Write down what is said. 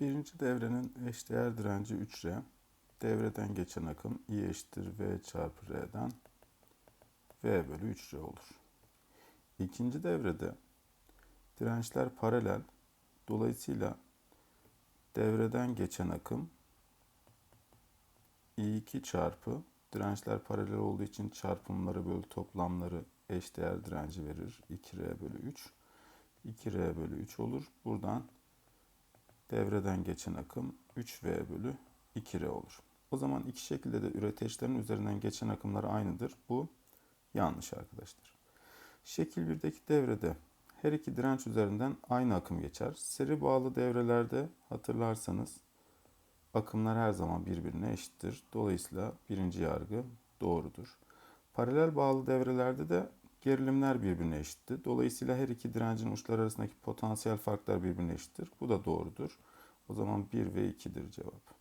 Birinci devrenin eşdeğer direnci 3R. Devreden geçen akım I eşittir V çarpı R'den V bölü 3R olur. İkinci devrede dirençler paralel. Dolayısıyla devreden geçen akım I2 çarpı dirençler paralel olduğu için çarpımları bölü toplamları eşdeğer direnci verir. 2R bölü 3. 2R bölü 3 olur. Buradan devreden geçen akım 3V bölü 2R olur. O zaman iki şekilde de üreteçlerin üzerinden geçen akımlar aynıdır. Bu yanlış arkadaşlar. Şekil 1'deki devrede her iki direnç üzerinden aynı akım geçer. Seri bağlı devrelerde hatırlarsanız akımlar her zaman birbirine eşittir. Dolayısıyla birinci yargı doğrudur. Paralel bağlı devrelerde de gerilimler birbirine eşittir. Dolayısıyla her iki direncin uçları arasındaki potansiyel farklar birbirine eşittir. Bu da doğrudur. O zaman 1 ve 2'dir cevap.